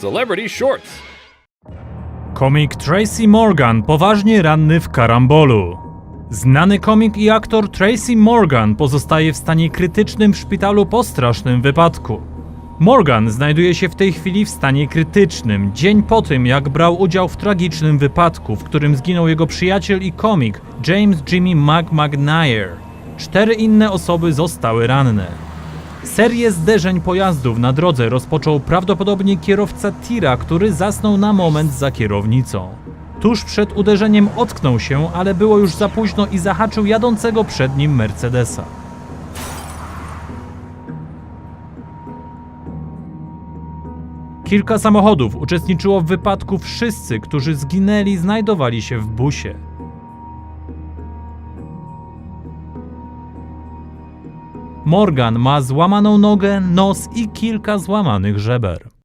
Celebrity Shorts. Komik Tracy Morgan poważnie ranny w karambolu. Znany komik i aktor Tracy Morgan pozostaje w stanie krytycznym w szpitalu po strasznym wypadku. Morgan znajduje się w tej chwili w stanie krytycznym, dzień po tym jak brał udział w tragicznym wypadku, w którym zginął jego przyjaciel i komik James Jimmy McMcNair. Cztery inne osoby zostały ranne. Serię zderzeń pojazdów na drodze rozpoczął prawdopodobnie kierowca tira, który zasnął na moment za kierownicą. Tuż przed uderzeniem ocknął się, ale było już za późno i zahaczył jadącego przed nim Mercedesa. Kilka samochodów uczestniczyło w wypadku, wszyscy, którzy zginęli, znajdowali się w busie. Morgan ma złamaną nogę, nos i kilka złamanych żeber.